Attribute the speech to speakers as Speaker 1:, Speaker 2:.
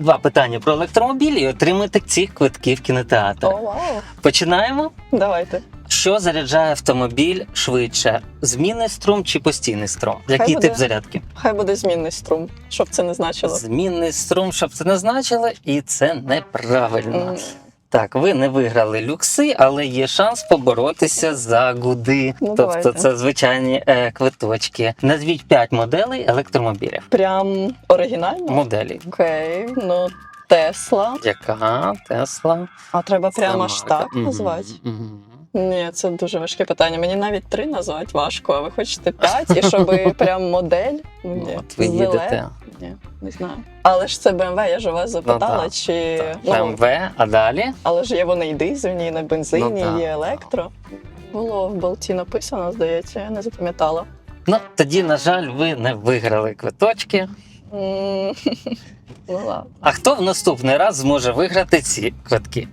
Speaker 1: Два питання про електромобілі і отримати цих квитків в кінотеатр.
Speaker 2: О, вау.
Speaker 1: Починаємо.
Speaker 2: Давайте.
Speaker 1: Що заряджає автомобіль швидше? Змінний струм чи постійний струм? Який
Speaker 2: буде.
Speaker 1: тип зарядки?
Speaker 2: Хай буде змінний струм, щоб це не значило.
Speaker 1: Змінний струм, щоб це не значило, і це неправильно.
Speaker 2: М,
Speaker 1: Так, ви не виграли люкси, але є шанс поборотися за гуди.
Speaker 2: Ну,
Speaker 1: тобто
Speaker 2: давайте.
Speaker 1: це звичайні е, квиточки. Назвіть 5 моделей електромобілів.
Speaker 2: Прям оригінально?
Speaker 1: Моделі.
Speaker 2: Окей, ну Тесла.
Speaker 1: Яка Тесла?
Speaker 2: А треба прямо аж так
Speaker 1: Мгм,
Speaker 2: назвати.
Speaker 1: мгм.
Speaker 2: Ні, це дуже важке питання. Мені навіть три назвати важко, а ви хочете п'ять, і щоб прям модель? Ну, Ні.
Speaker 1: От ви
Speaker 2: Зеле-
Speaker 1: їдете.
Speaker 2: Ні, не знаю. Але ж це БМВ, я ж у вас запитала,
Speaker 1: так,
Speaker 2: чи
Speaker 1: Так,
Speaker 2: ну,
Speaker 1: БМВ, а далі?
Speaker 2: але ж є вони і дизельні, і на бензині,
Speaker 1: Ну,
Speaker 2: є електро. Було в болті написано, здається, я не запам'ятала.
Speaker 1: Ну, тоді, на жаль, ви не виграли квиточки.
Speaker 2: Ну ладно.
Speaker 1: А хто в наступний раз зможе виграти ці квитки?